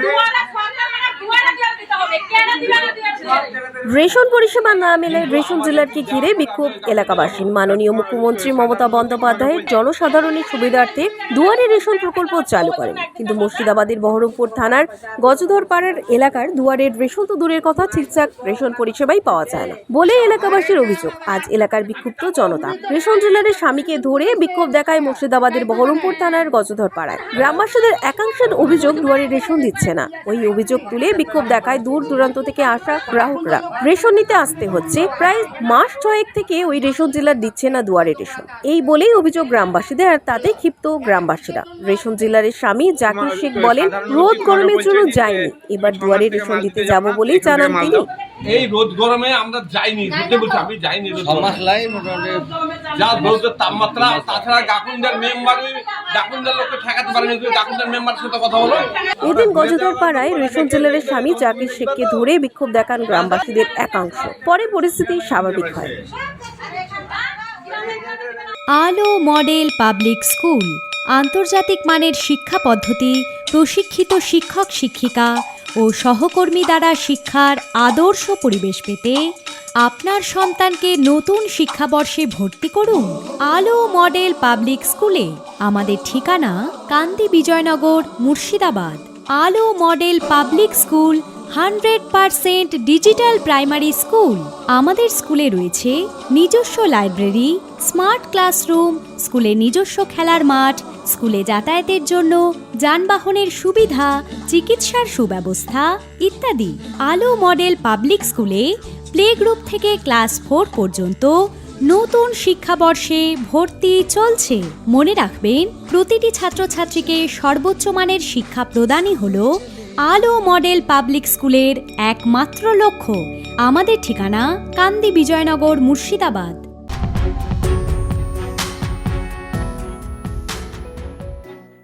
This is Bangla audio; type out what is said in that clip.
Do what I রেশন পরিষেবা না মেলায় রেশন জেলারকে ঘিরে বিক্ষোভ এলাকাবাসীর। মাননীয় মুখ্যমন্ত্রী মমতা বন্দ্যোপাধ্যায়ের জনসাধারণের সুবিধার্থে দুয়ারে রেশন প্রকল্প চালু করেন। কিন্তু মুর্শিদাবাদের বহরমপুর থানার গজধর পাড়ার এলাকার দুয়ারের রেশন তো দূরের কথা, ঠিকঠাক রেশন পরিষেবাই পাওয়া যায় না। বলে এলাকাবাসীর অভিযোগ, আজ এলাকার বিক্ষুব্ধ জনতা রেশন জেলারের স্বামীকে ধরে বিক্ষোভ দেখায় মুর্শিদাবাদের বহরমপুর থানার গজধর পাড়ায়। গ্রামবাসীদের একাংশের অভিযোগ দুয়ারে রেশন দিচ্ছে না। ওই অভিযোগ তুলে বিক্ষোভ দেখায় দূর দূরান্ত থেকে আসা গ্রাহকরা রেশন নিতে আসতে হচ্ছে। প্রায় মাস ছয়েক থেকে ওই রেশন জেলার দিচ্ছে না দুয়ারে রেশন। এই বলেই অভিযোগ গ্রামবাসীদের আর তাতে ক্ষিপ্ত গ্রামবাসীরা। রেশন জেলার স্বামী জাকির শেখ বলেন, রোদ গরমের জন্য যায়নি এবার দুয়ারে রেশন দিতে যাব বলেই জানান তিনি। এই রোদ গরমে আমরা যাইনি বুঝতে বলছি আমি যাইনি যা রোদের তাপমাত্রা তাছাড়া গাকুন্দার মেম্বার গাকুন্দার লোককে ঠেকাতে পারেনি গাকুন্দার মেম্বারের সাথে কথা বলো। এদিন গজধর পাড়ায় রেশন জেলারের স্বামী জাকির শেখকে ধরে বিক্ষোভ দেখান গ্রামবাসীদের একাংশ। পরে পরিস্থিতি স্বাভাবিক হয়। আলো মডেল পাবলিক স্কুল। আন্তর্জাতিক মানের শিক্ষা পদ্ধতি প্রশিক্ষিত শিক্ষক শিক্ষিকা ও সহকর্মী দ্বারা শিক্ষার আদর্শ পরিবেশ পেতে আপনার সন্তানকে নতুন শিক্ষাবর্ষে ভর্তি করুন আলো মডেল পাবলিক স্কুলে। আমাদের ঠিকানা Kandi Bijaynagar Murshidabad. Alo model public school hundred percent digital primary school. আমাদের স্কুলে রয়েছে নিজস্ব লাইব্রেরি, স্মার্ট ক্লাসরুম, স্কুলে নিজস্ব খেলার মাঠ, স্কুলে যাতায়াতের জন্য যানবাহনের সুবিধা, চিকিৎসার সুব্যবস্থা ইত্যাদি। আলো মডেল পাবলিক স্কুলে প্লে গ্রুপ থেকে ক্লাস ফোর পর্যন্ত নতুন শিক্ষাবর্ষে ভর্তি চলছে। মনে রাখবেন, প্রতিটি ছাত্রছাত্রীকে সর্বোচ্চ মানের শিক্ষা প্রদানই হল আলো মডেল পাবলিক স্কুলের একমাত্র লক্ষ্য। আমাদের ঠিকানা কান্দি বিজয়নগর মুর্শিদাবাদ।